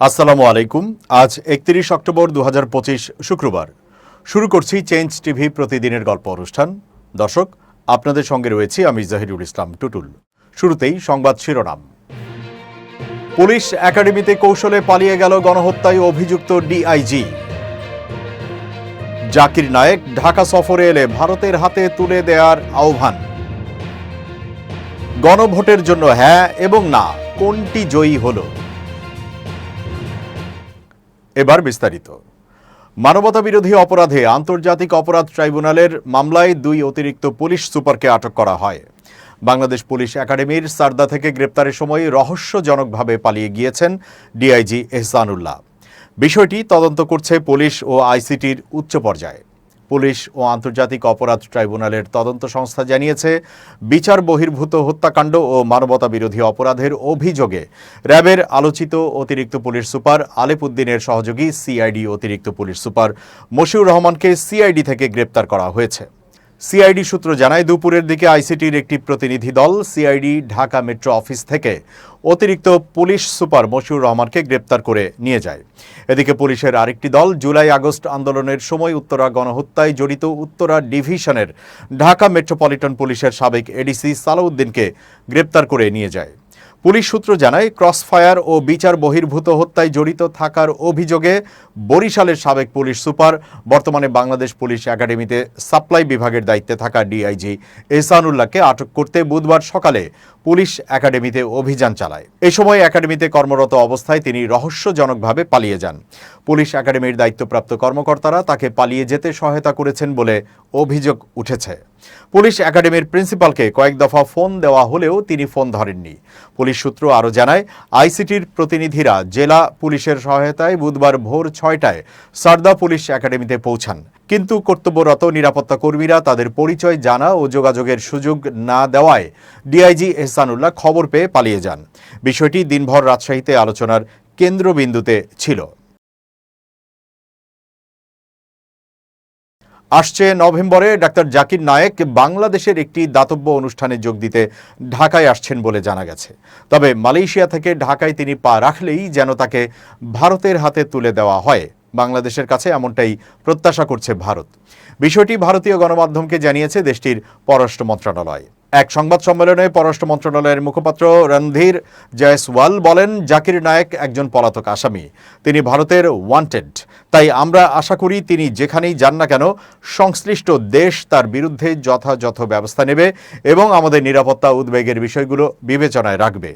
আসসালামু আলাইকুম। আজ একত্রিশ অক্টোবর দু হাজার পঁচিশ শুক্রবার। শুরু করছি চেঞ্জ টিভি প্রতিদিনের গল্প অনুষ্ঠান। দর্শক, আপনাদের সঙ্গে রয়েছি আমি জাহিরুল ইসলাম টুটুল। শুরুতেই সংবাদ শিরোনাম। পুলিশ একাডেমিতে কৌশলে পালিয়ে গেল গণহত্যায় অভিযুক্ত ডিআইজি। জাকির নায়েক ঢাকা সফরে এলে ভারতের হাতে তুলে দেওয়ার আহ্বান। গণভোটের জন্য হ্যাঁ এবং না, কোনটি জয়ী হলো? এবার বিস্তারিত। মানবতা বিরোধী অপরাধে আন্তর্জাতিক অপরাধ ট্রাইব্যুনালের মামলায় দুই অতিরিক্ত পুলিশ সুপারকে আটক করা হয়। বাংলাদেশ পুলিশ একাডেমির সারদা থেকে গ্রেপ্তারের সময় রহস্যজনকভাবে পালিয়ে গিয়েছেন ডিআইজি এহসানুল্লাহ। বিষয়টি তদন্ত করছে পুলিশ ও আইসিটির উচ্চ পর্যায়ে। পুলিশ ও আন্তর্জাতিক অপরাধ ট্রাইব্যুনালের তদন্ত সংস্থা জানিয়েছে, বিচার বহির্ভূত হত্যাকাণ্ড ও মানবতা বিরোধী অপরাধের অভিযোগে র্যাবের আলোচিত অতিরিক্ত পুলিশ সুপার আলেপুদ্দিনের সহযোগী সিআইডি অতিরিক্ত পুলিশ সুপার মশিউর রহমানকে সিআইডি থেকে গ্রেপ্তার করা হয়েছে। সিআইডি সূত্র জানায়, দুপুরের দিকে আইসিটির একটি প্রতিনিধি দল সিআইডি ঢাকা মেট্রো অফিস থেকে অতিরিক্ত পুলিশ সুপার মশিউর রহমানকে গ্রেপ্তার করে নিয়ে যায়। এদিকে পুলিশের আরেকটি দল জুলাই আগস্ট আন্দোলনের সময় উত্তরা গণহত্যায় জড়িত উত্তরা ডিভিশনের ঢাকা মেট্রোপলিটন পুলিশের সাবেক এডিসি সালাউদ্দিনকে গ্রেপ্তার করে নিয়ে যায়। পুলিশ সূত্র জানায়, ক্রসফায়ার ও বিচার বহির্ভূত হত্যায় জড়িত থাকার অভিযোগে বরিশালের সাবেক পুলিশ সুপার, বর্তমানে বাংলাদেশ পুলিশ একাডেমিতে সাপ্লাই বিভাগের দায়িত্বে থাকা ডিআইজি এহসানুল্লাহকে আটক করতে বুধবার সকালে পুলিশ একাডেমিতে অভিযান চালায়। এ সময় একাডেমিতে কর্মরত অবস্থায় তিনি রহস্যজনকভাবে পালিয়ে যান। পুলিশ একাডেমির দায়িত্বপ্রাপ্ত কর্মকর্তারা তাকে পালিয়ে যেতে সহায়তা করেছেন বলে অভিযোগ উঠেছে। পুলিশ একাডেমির প্রিন্সিপালকে কয়েক দফা ফোন দেওয়া হলেও তিনি ফোন ধরেননি। পুলিশ সূত্র আরও জানায়, আইসিটির প্রতিনিধিরা জেলা পুলিশের সহায়তায় বুধবার ভোর ছয়টায় সারদা পুলিশ একাডেমিতে পৌঁছান। কিন্তু কর্তব্যরত নিরাপত্তা কর্মীরা তাদের পরিচয় জানা ও যোগাযোগের সুযোগ না দেওয়ায় ডিআইজি এহসানুল্লাহ খবর পেয়ে পালিয়ে যান। বিষয়টি দিনভর রাজশাহীতে আলোচনার কেন্দ্রবিন্দুতে ছিল। আসছে নভেম্বরে ডাক্তার জাকির নায়েক বাংলাদেশের একটি দাতব্য অনুষ্ঠানে যোগ দিতে ঢাকায় আসছেন বলে জানা গেছে। তবে মালয়েশিয়া থেকে ঢাকায় তিনি পা রাখলেই যেন তাকে ভারতের হাতে তুলে দেওয়া হয়। বাংলাদেশের কাছে এমনটাই প্রত্যাশা করছে ভারত। বিষয়টি ভারতীয় গণমাধ্যমকে জানিয়েছে দেশটির পররাষ্ট্র মন্ত্রণালয়। এক সংবাদ সম্মেলনে পররাষ্ট্র মন্ত্রণালয়ের মুখপাত্র রণধীর জয়সওয়াল বলেন, জাকির নায়েক একজন পলাতক আসামি। তিনি ভারতের ওয়ান্টেড তাই আমরা আশা করি তিনি যেখানেই যান না কেন, সংশ্লিষ্ট দেশ তার বিরুদ্ধে যথাযথ ব্যবস্থা নেবে এবং আমাদের নিরাপত্তা উদ্বেগের বিষয়গুলো বিবেচনায় রাখবে।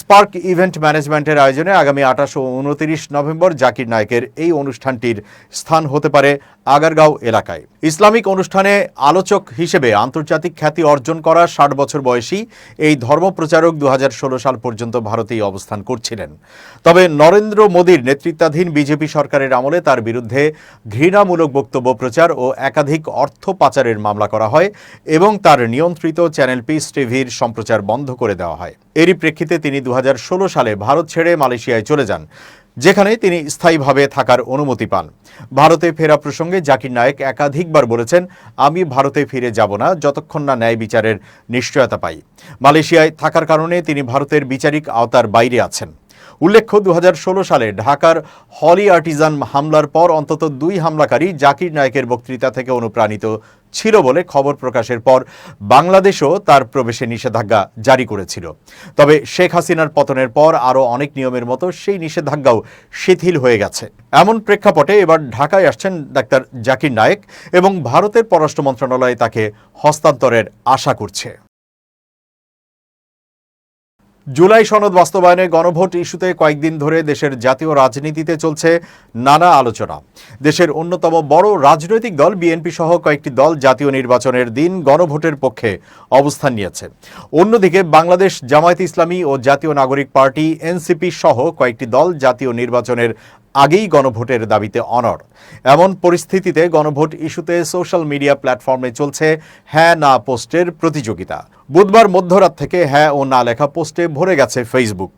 স্পার্ক ইভেন্ট ম্যানেজমেন্টের আয়োজনে আগামী আঠাশ ও উনতিরিশ নভেম্বর জাকির নায়েকের এই অনুষ্ঠানটির স্থান হতে পারে আগারগাঁও এলাকায়। ইসলামিক অনুষ্ঠানে আলোচক হিসেবে আন্তর্জাতিক খ্যাতি অর্জন করা ষাট বছর বয়সী এই ধর্মপ্রচারক দু হাজার ষোলো সাল পর্যন্ত ভারতেই অবস্থান করছিলেন। তবে নরেন্দ্র মোদীর নেতৃত্বাধীন বিজেপি সরকারের আমলে তার বিরুদ্ধে ঘৃণামূলক বক্তব্য প্রচার ও একাধিক অর্থ পাচারের মামলা করা হয় এবং তার নিয়ন্ত্রিত চ্যানেল পিস টিভির সম্প্রচার বন্ধ করে দেওয়া হয়। এরই প্রেক্ষিতে তিনি দু হাজার ষোলো সালে ভারত ছেড়ে মালয়েশিয়ায় চলে যান। যেখানে তিনি স্থায়ীভাবে থাকার অনুমতি পান। ভারতে ফেরা প্রসঙ্গে জাকির নায়েক একাধিকবার বলেছেন, আমি ভারতে ফিরে যাব না, যতক্ষণ না ন্যায় বিচারের নিশ্চয়তা পাই। মালয়েশিয়ায় থাকার কারণে তিনি ভারতের বিচারিক আওতার বাইরে আছেন। উল্লেখ্য দু হাজার ষোলো সালে ঢাকার হলি আর্টিজান হামলার পর অন্তত দুই হামলাকারী জাকির নায়কের বক্তৃতা থেকে অনুপ্রাণিত ছিল বলে খবর প্রকাশের পর বাংলাদেশও তার প্রবেশে নিষেধাজ্ঞা জারি করেছিল। তবে শেখ হাসিনার পতনের পর আরও অনেক নিয়মের মতো সেই নিষেধাজ্ঞাও শিথিল হয়ে গেছে। এমন প্রেক্ষাপটে এবার ঢাকায় আসছেন ডাক্তার জাকির নায়েক এবং ভারতের পররাষ্ট্র মন্ত্রণালয় তাকে হস্তান্তরের আশা করছে। জুলাই সনদ বাস্তবায়নে গণভোট ইস্যুতে কয়েকদিন ধরে দেশের জাতীয় রাজনীতিতে চলছে নানা আলোচনা। দেশের অন্যতম বড় রাজনৈতিক দল বিএনপি সহ কয়েকটি দল জাতীয় নির্বাচনের দিন গণভোটের পক্ষে অবস্থান নিয়েছে। অন্যদিকে বাংলাদেশ জামায়াত ইসলামী ও জাতীয় নাগরিক পার্টি এনসিপি সহ কয়েকটি দল জাতীয় নির্বাচনের আগেই গণভোটের দাবিতে অনড়। এমন পরিস্থিতিতে গণভোট ইস্যুতে সোশ্যাল মিডিয়া প্ল্যাটফর্মে চলছে হ্যাঁ না পোস্টের প্রতিযোগিতা। বুধবার মধ্যরাত থেকে হ্যাঁ ও না লেখা পোস্টে ভরে গেছে ফেসবুক।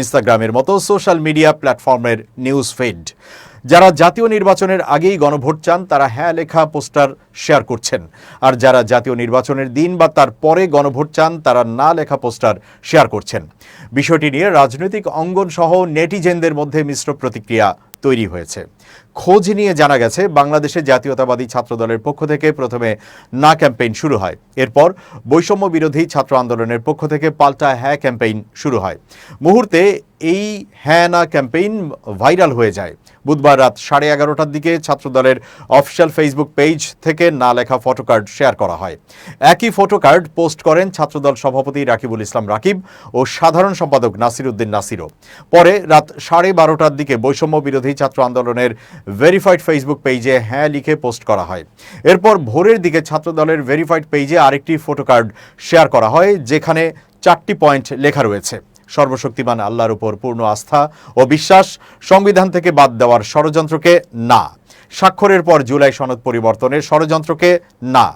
ইনস্টাগ্রামের মতো সোশ্যাল মিডিয়া প্ল্যাটফর্মের নিউজ ফিড। যারা জাতীয় নির্বাচনের আগেই গণভোট চান, তারা হ্যাঁ লেখা পোস্টার শেয়ার করছেন। আর যারা জাতীয় নির্বাচনের দিন বা তার পরে গণভোট চান, তারা না লেখা পোস্টার শেয়ার করছেন। বিষয়টি নিয়ে রাজনৈতিক অঙ্গন সহ নেটিজেনদের মধ্যে মিশ্র প্রতিক্রিয়া তৈরি হয়েছে। খোঁজ নিয়ে জানা গেছে বাংলাদেশে জাতীয়তাবাদী ছাত্রদলের পক্ষ থেকে প্রথমে না ক্যাম্পেইন শুরু হয়। এরপর বৈষম্য বিরোধী ছাত্র আন্দোলনের পক্ষ থেকে পাল্টা হ্যাঁ ক্যাম্পেইন শুরু হয়। মুহূর্তে এই হ্যাঁ না ক্যাম্পেইন ভাইরাল হয়ে যায়। বুধবার রাত সাড়ে এগারোটার দিকে ছাত্রদলের অফিসিয়াল ফেসবুক পেজ থেকে না লেখা ফটোকার্ড শেয়ার করা হয়। একই ফটোকার্ড পোস্ট করেন ছাত্রদল সভাপতি রাকিবুল ইসলাম রাকিব ও সাধারণ সম্পাদক নাসির উদ্দিন নাসিরও। পরে রাত সাড়ে বারোটার দিকে বৈষম্য বিরোধী ছাত্র আন্দোলনের ভেরিফাইড ফেসবুক পেজে হ্যাঁ লিখে পোস্ট করা হয়। এরপর ভোরের দিকে ছাত্রদলের ভেরিফাইড পেজে আরেকটি ফটোকার্ড শেয়ার করা হয়, যেখানে চারটি পয়েন্ট লেখা রয়েছে। সর্বশক্তিমান আল্লাহর উপর পূর্ণ আস্থা ও বিশ্বাস, সংবিধান থেকে বাদ দেওয়ার ষড়যন্ত্রকে না। স্বাক্ষরের পর জুলাই সনদ পরিবর্তনের ষড়যন্ত্রকে না।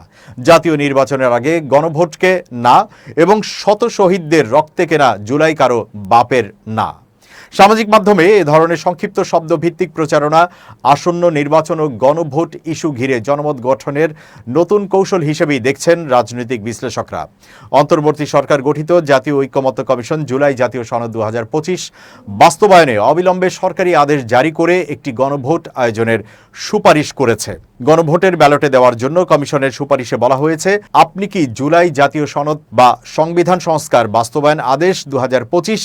জাতীয় নির্বাচনের আগে গণভোটকে না এবং শত শহীদদের রক্তে কেনা জুলাই কারও বাপের না। সামাজিক মাধ্যমে এ ধরনের সংক্ষিপ্ত শব্দ ভিত্তিক প্রচারণা, আসন্ন নির্বাচন ও গণভোট ইস্যু ঘিরে জনমত গঠনের নতুন কৌশল হিসেবেই দেখছেন রাজনৈতিক বিশ্লেষকরা। অন্তর্বর্তী সরকার গঠিত জাতীয় ঐক্যমত্য কমিশন জুলাই জাতীয় সনদ দু হাজার পঁচিশ বাস্তবায়নে অবিলম্বে সরকারি আদেশ জারি করে একটি গণভোট আয়োজনের সুপারিশ করেছে। গণভোটের ব্যালটে দেওয়ার জন্য কমিশনের সুপারিশে বলা হয়েছে, আপনি কি জুলাই জাতীয় সনদ বা সংবিধান সংস্কার বাস্তবায়ন আদেশ দু হাজার পঁচিশ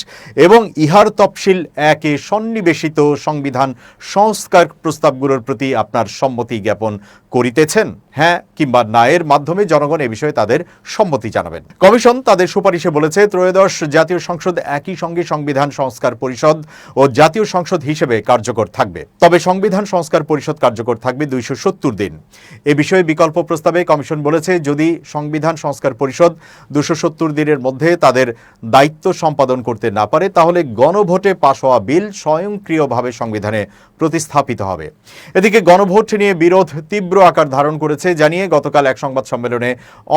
এবং ইহার তফসিল একে সন্নিবেশিত সংবিধান সংস্কার প্রস্তাবগুলোর প্রতি আপনার সম্মতি জ্ঞাপন করিতেছেন? হ্যাঁ কিংবা না এর মাধ্যমে জনগণ এ বিষয়ে তাদের সম্মতি জানাবেন। কমিশন তাদের সুপারিশে বলেছে, ত্রয়োদশ জাতীয় সংসদ একই সঙ্গে সংবিধান সংস্কার পরিষদ ও জাতীয় সংসদ হিসেবে কার্যকর থাকবে। তবে সংবিধান সংস্কার পরিষদ কার্যকর থাকবে দুইশো সত্তর দিন। এ বিষয়ে বিকল্প প্রস্তাবে কমিশন বলেছে, যদি সংবিধান সংস্কার পরিষদ দুশো সত্তর দিনের মধ্যে তাদের দায়িত্ব সম্পাদন করতে না পারে, তাহলে গণভোটে পাশ হওয়া বিল স্বয়ংক্রিয়ভাবে সংবিধানে প্রতিস্থাপিত হবে। এদিকে গণভোট নিয়ে বিরোধ তীব্র আকার ধারণ করেছে, জানিয়ে গতকাল এক সংবাদ সম্মেলনে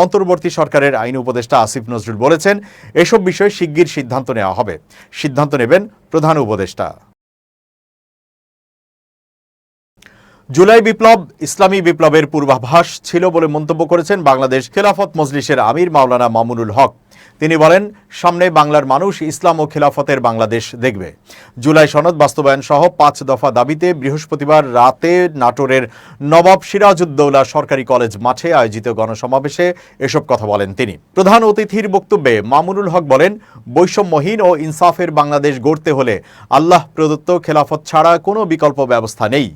অন্তর্বর্তী সরকারের আইন উপদেষ্টা আসিফ নজরুল বলেছেন, এসব বিষয়ে শিগগির সিদ্ধান্ত নেওয়া হবে। সিদ্ধান্ত নেবেন প্রধান উপদেষ্টা। জুলাই বিপ্লব ইসলামী বিপ্লবের পূর্বাভাস ছিল বলে মন্তব্য করেছেন বাংলাদেশ খেলাফত মজলিসের আমির মাওলানা মামুনুল হক। তিনি বলেন, সামনে বাংলার মানুষ ইসলাম ও খেলাফতের বাংলাদেশ দেখবে। জুলাই সনদ বাস্তবায়ন সহ পাঁচ দফা দাবিতে বৃহস্পতিবার রাতে নাটোরের নবাব সিরাজউদ্দৌলা সরকারি কলেজ মাঠে আয়োজিত গণসমাবেশে এসব কথা বলেন তিনি। প্রধান অতিথির বক্তব্যে মামুনুল হক বলেন, বৈষম্যহীন ও ইনসাফের বাংলাদেশ গড়তে হলে আল্লাহ প্রদত্ত খেলাফত ছাড়া কোনো বিকল্প ব্যবস্থা নেই।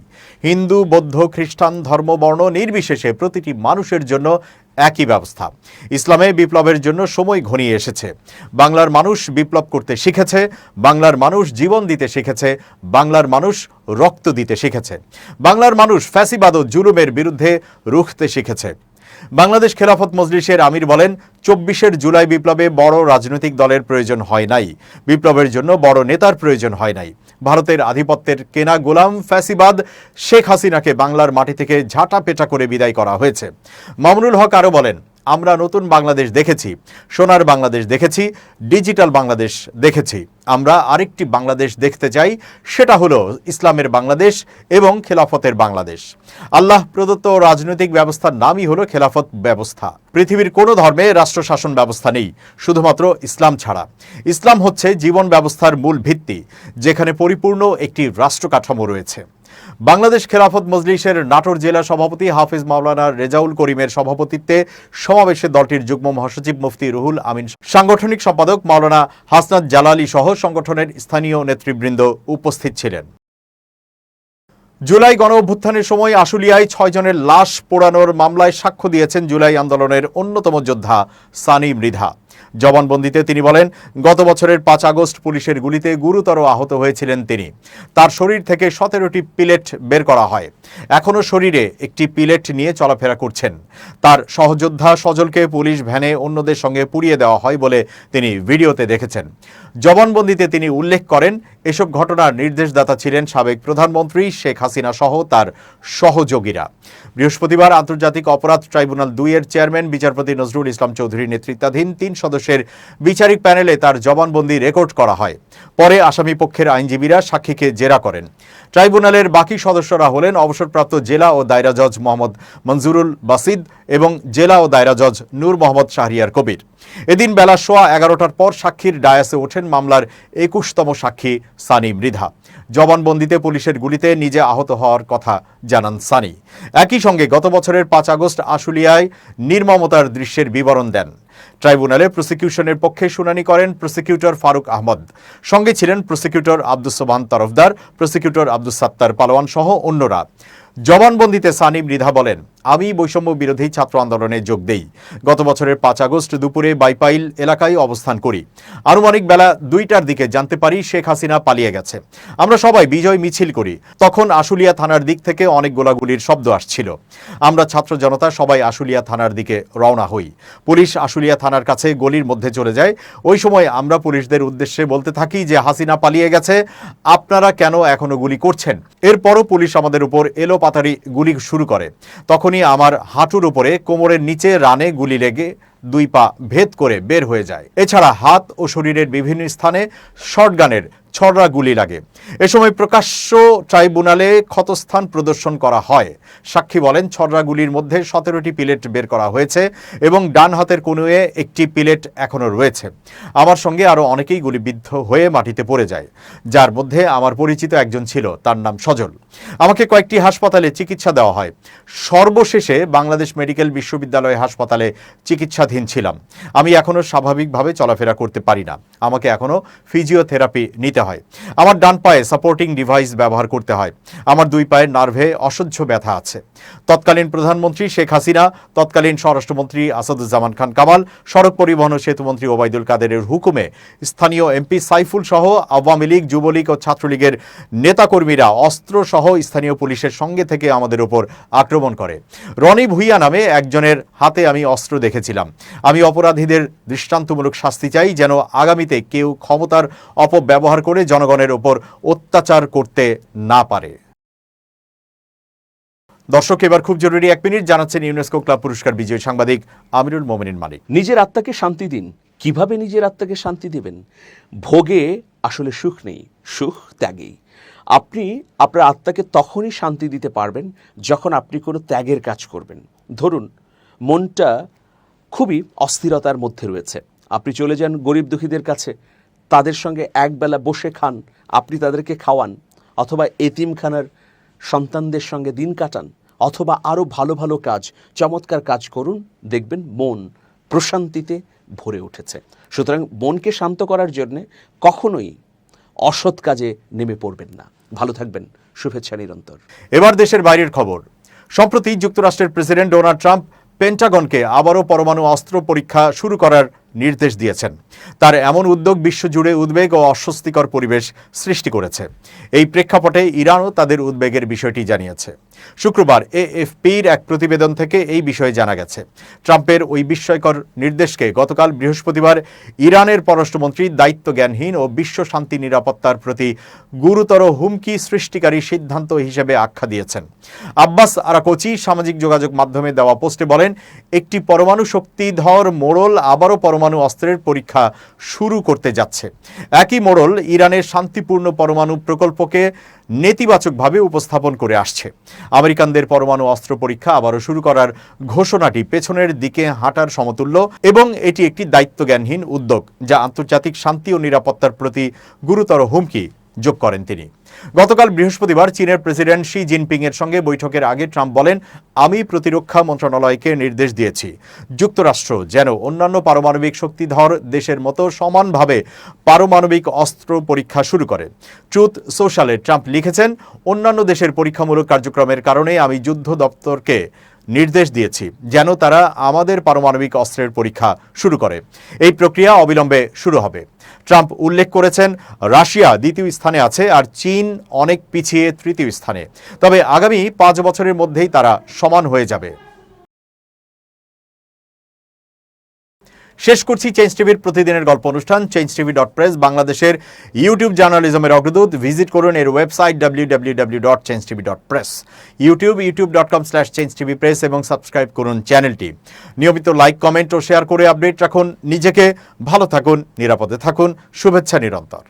হিন্দু, বৌদ্ধ, খ্রিস্টান ধর্মবর্ণ নির্বিশেষে প্রতিটি মানুষের জন্য একই ব্যবস্থা। ইসলামে বিপ্লবের জন্য সময় ঘনিয়ে এসেছে। বাংলার মানুষ বিপ্লব করতে শিখেছে, বাংলার মানুষ জীবন দিতে শিখেছে, বাংলার মানুষ রক্ত দিতে শিখেছে। বাংলার মানুষ ফ্যাসিবাদ ও জুলুমের বিরুদ্ধে রুখতে শিখেছে। বাংলাদেশ খেলাফত মজলিসের আমির বলেন, চব্বিশের জুলাই বিপ্লবে বড় রাজনৈতিক দলের প্রয়োজন হয় নাই। বিপ্লবের জন্য বড় নেতার প্রয়োজন হয় নাই। ভারতের আধিপত্যের কেনা গোলাম ফ্যাসিবাদ শেখ হাসিনাকে বাংলার মাটি থেকে ঝাঁটা পেটা করে বিদায় করা হয়েছে। মামুনুল হক আরও বলেন আমরা নতুন বাংলাদেশ দেখেছি, সোনার বাংলাদেশ দেখেছি, ডিজিটাল বাংলাদেশ দেখেছি। আমরা আরেকটি বাংলাদেশ দেখতে চাই, সেটা হলো ইসলামের বাংলাদেশ এবং খেলাফতের বাংলাদেশ। আল্লাহ প্রদত্ত রাজনৈতিক ব্যবস্থার নামই হলো খেলাফত ব্যবস্থা। পৃথিবীর কোনো ধর্মে রাষ্ট্র শাসন ব্যবস্থা নেই, শুধুমাত্র ইসলাম ছাড়া। ইসলাম হচ্ছে জীবন ব্যবস্থার মূল ভিত্তি, যেখানে পরিপূর্ণ একটি রাষ্ট্র কাঠামো রয়েছে। বাংলাদেশ খেলাফত মজলিসের নাটোর জেলা সভাপতি হাফিজ মাওলানা রেজাউল করিমের সভাপতিত্বে সমাবেশে দলটির যুগ্ম মহাসচিব মুফতি রুহুল আমিন সাংগঠনিক সম্পাদক মাওলানা হাসনাত জালালি সহ সংগঠনের স্থানীয় নেতৃবৃন্দ উপস্থিত ছিলেন। জুলাই গণ অভ্যুত্থানের সময় আশুলিয়ায় ছয় জনের লাশ পোড়ানোর মামলায় সাক্ষ্য দিয়েছেন জুলাই আন্দোলনের অন্যতম যোদ্ধা সানি মৃধা। জবানবন্দিতে তিনি বলেন, গত বছরের পাঁচ আগস্ট পুলিশের গুলিতে গুরুতর আহত হয়েছিলেন তিনি। তার শরীর থেকে সতেরোটি পিলেট বের করা হয়। এখনও শরীরে একটি পিলেট নিয়ে চলাফেরা করছেন। তার সহযোদ্ধা সজলকে পুলিশ ভ্যানে অন্যদের সঙ্গে পুড়িয়ে দেওয়া হয় বলে তিনি ভিডিওতে দেখেছেন। জবানবন্দিতে তিনি উল্লেখ করেন, এসব ঘটনার নির্দেশদাতা ছিলেন সাবেক প্রধানমন্ত্রী শেখ হাসিনা সহ তার সহযোগীরা। বৃহস্পতিবার আন্তর্জাতিক অপরাধ ট্রাইব্যুনাল দুইয়ের চেয়ারম্যান, বিচারপতি নজরুল ইসলাম চৌধুরীর নেতৃত্বাধীন তিন সদস্যের বিচারিক প্যানেলে তার জবানবন্দি রেকর্ড করা হয়। পরে আসামি পক্ষের আইনজীবীরা সাক্ষীকে জেরা করেন। ট্রাইব্যুনালের বাকি সদস্যরা হলেন অবসরপ্রাপ্ত জেলা ও দায়রা জজ মোহাম্মদ মঞ্জুরুল বাসিদ এবং জেলা ও দায়রা জজ নূর মোহাম্মদ শাহরিয়ার কবির। এদিন বেলা সোয়া এগারোটার পর সাক্ষীর ডায়াসে ওঠেন মামলার একুশতম সাক্ষী সানি মৃধা জবানবন্দিতে পুলিশের গুলিতে নিজে আহত হওয়ার কথা জানান সানি। একই সঙ্গে গত বছরের পাঁচ আগস্ট আশুলিয়ায় নির্মমতার দৃশ্যের বিবরণ দেন। ট্রাইব্যুনালে প্রসিকিউশনের পক্ষে শুনানি করেন প্রসিকিউটর ফারুক আহমদ। সঙ্গে ছিলেন প্রসিকিউটর আব্দুস সোবান তরফদার, প্রসিকিউটর আব্দুস সাত্তার পালোয়ান সহ অন্যরা। জবানবন্দিতে সানি মৃধা বলেন আমি বৈষম্য বিরোধী ছাত্র আন্দোলনে যোগ দেই। গত বছরের পাঁচ আগস্ট দুপুরে বাইপাইল এলাকায় অবস্থান করি। আনুমানিক বেলা দুইটার দিকে জানতে পারি শেখ হাসিনা পালিয়ে গেছে। আমরা সবাই বিজয় মিছিল করি। তখন আশুলিয়া থানার দিক থেকে অনেক গোলাগুলির শব্দ আসছিল। আমরা ছাত্র জনতা সবাই আশুলিয়া থানার দিকে রওনা হই। পুলিশ আশুলিয়া থানার কাছে গলির মধ্যে চলে যায়। ওই সময় আমরা পুলিশদের উদ্দেশ্যে বলতে থাকি যে, হাসিনা পালিয়ে গেছে। আপনারা কেন এখনও গুলি করছেন? এরপরও পুলিশ আমাদের উপর এলো পাতারি গুলি শুরু করে। তখনই আমার হাঁটুর উপরে কোমরের নিচে রানে গুলি লেগে দুই পা ভেদ করে বের হয়ে যায়। এছাড়া হাত ও শরীরের বিভিন্ন স্থানে শর্টগানের ছড়রা গুলি লাগে। এ সময় প্রকাশ্য ট্রাইব্যুনালে ক্ষতস্থান প্রদর্শন করা হয়। সাক্ষী বলেন ছড়রা গুলির মধ্যে সতেরোটি পিলেট বের করা হয়েছে এবং ডান হাতের কোণে একটি পিলেট এখনও রয়েছে। আমার সঙ্গে আরও অনেকেই গুলিবিদ্ধ হয়ে মাটিতে পড়ে যায়। যার মধ্যে আমার পরিচিত একজন ছিল, তার নাম সজল। আমাকে কয়েকটি হাসপাতালে চিকিৎসা দেওয়া হয়। সর্বশেষে বাংলাদেশ মেডিকেল বিশ্ববিদ্যালয় হাসপাতালে চিকিৎসাধীন ছিলাম। আমি এখনও স্বাভাবিকভাবে চলাফেরা করতে পারি না। আমাকে এখনও ফিজিওথেরাপি নিতে হয়। আমার ডান পায়ে সাপোর্টিং ডিভাইস ব্যবহার করতে হয়। আমার দুই পায়ের নার্ভে অসহ্য ব্যথা আছে। তৎকালীন প্রধানমন্ত্রী শেখ হাসিনা, তৎকালীন স্বরাষ্ট্রমন্ত্রী আসাদুজ্জামান খান কামাল, সড়ক পরিবহন ও সেতুমন্ত্রী ওবায়দুল কাদেরের হুকুমে স্থানীয় এমপি সাইফুল সহ আওয়ামী লীগ, যুবলীগ ও ছাত্রলীগের নেতাকর্মীরা অস্ত্র সহ স্থানীয় পুলিশের সঙ্গে থেকে আমাদের উপর আক্রমণ করে। রনি ভুইয়া নামে একজনের হাতে আমি অস্ত্র দেখেছিলাম। আমি অপরাধীদের দৃষ্টান্তমূলক শাস্তি চাই যেন আগামীতে কেউ ক্ষমতার অপব্যবহার করে জনগণের ওপর অত্যাচার করতে না পারে। দর্শক, এবার খুব জরুরি এক মিনিট জানাচ্ছেন ইউনেস্কো ক্লাব পুরস্কার বিজয়ী সাংবাদিক আমিরুল মোমিনিন মালিক। নিজের আত্মাকে শান্তি দিন। কীভাবে নিজের আত্মাকে শান্তি দেবেন? ভোগে আসলে সুখ নেই, সুখ ত্যাগেই। আপনি আপনার আত্মাকে তখনই শান্তি দিতে পারবেন যখন আপনি কোনো ত্যাগের কাজ করবেন। ধরুন, মনটা খুবই অস্থিরতার মধ্যে রয়েছে। আপনি চলে যান গরিব দুঃখীদের কাছে। তাদের সঙ্গে একবেলা বসে খান। আপনি তাদেরকে খাওয়ান। অথবা এতিমখানার সন্তানদের সঙ্গে দিন কাটান। অথবা আরও ভালো ভালো কাজ, চমৎকার কাজ করুন। দেখবেন মন প্রশান্তিতে ভরে উঠেছে। সুতরাং মনকে শান্ত করার জন্যে কখনোই অসৎ কাজে নেমে পড়বেন না। ভালো থাকবেন। শুভেচ্ছা নিরন্তর। এবার দেশের বাইরের খবর। সম্প্রতি যুক্তরাষ্ট্রের প্রেসিডেন্ট ডোনাল্ড ট্রাম্প পেন্টাগনকে আবারও পরমাণু অস্ত্র পরীক্ষা শুরু করার নির্দেশ দিয়েছেন। তার এমন উদ্যোগ বিশ্বজুড়ে উদ্বেগ ও অস্বস্তিকর পরিবেশ সৃষ্টি করেছে। এই প্রেক্ষাপটে ইরানও তাদের উদ্বেগের বিষয়টি জানিয়েছে। শুক্রবার এএফপির এক প্রতিবেদন থেকে এই বিষয়ে জানা গেছে। ট্রাম্পের ওই বিস্ময়কর নির্দেশকে গতকাল বৃহস্পতিবার ইরানের পররাষ্ট্রমন্ত্রী দায়িত্বজ্ঞানহীন ও বিশ্ব শান্তি নিরাপত্তার প্রতি গুরুতর হুমকি সৃষ্টিকারী সিদ্ধান্ত হিসেবে আখ্যা দিয়েছেন। আব্বাস আরাকোচি সামাজিক যোগাযোগ মাধ্যমে দেওয়া পোস্টে বলেন, একটি পরমাণু শক্তিধর মোড়ল আবারও পরমাণু অস্ত্রের পরীক্ষা শুরু করতে যাচ্ছে। একই মোড়ল ইরানের শান্তিপূর্ণ পরমাণু প্রকল্পকে নেতিবাচকভাবে উপস্থাপন করে আসছে। আমেরিকানদের পরমাণু অস্ত্র পরীক্ষা আবারও শুরু করার ঘোষণাটি পেছনের দিকে হাঁটার সমতুল্য এবং এটি একটি দায়িত্বজ্ঞানহীন উদ্যোগ, যা আন্তর্জাতিক শান্তি ও নিরাপত্তার প্রতি গুরুতর হুমকি যোগ করেন তিনি। গতকাল বৃহস্পতিবার চীনের প্রেসিডেন্ট শি জিনপিং এর সঙ্গে বৈঠকের আগে ট্রাম্প বলেন, আমি প্রতিরক্ষা মন্ত্রণালয়কে নির্দেশ দিয়েছি। যুক্তরাষ্ট্র যেন অন্যান্য পারমাণবিক শক্তিধর দেশের মতো সমানভাবে পারমাণবিক অস্ত্র পরীক্ষা শুরু করে। ট্রুথ সোশ্যালে ট্রাম্প লিখেছেন, অন্যান্য দেশের পরীক্ষামূলক কার্যক্রমের কারণে আমি যুদ্ধ দপ্তরকে নির্দেশ দিয়েছি যেন তারা আমাদের পারমাণবিক অস্ত্রের পরীক্ষা শুরু করে। এই প্রক্রিয়া অবিলম্বে শুরু হবে। ট্রাম্প উল্লেখ করেছেন, রাশিয়া দ্বিতীয় স্থানে আছে আর চীন অনেক পিছিয়ে তৃতীয় স্থানে। তবে আগামী পাঁচ বছরের মধ্যেই তারা সমান হয়ে যাবে। শেষ করছি চেঞ্জ টিভির প্রতিদিনের গল্প অনুষ্ঠান চেঞ্জ টিভি ডট প্রেস বাংলাদেশের ইউটিউব জার্নালিজমের অগ্রদূত। ভিজিট করুন এর website W W W dot Change TV dot press YouTube YouTube dot com slash Change TV press এবং সাবস্ক্রাইব করুন চ্যানেলটি নিয়মিত লাইক কমেন্ট ও শেয়ার করে আপডেট রাখুন। নিজেকে ভালো থাকুন, নিরাপদে থাকুন। শুভেচ্ছা নিরন্তর।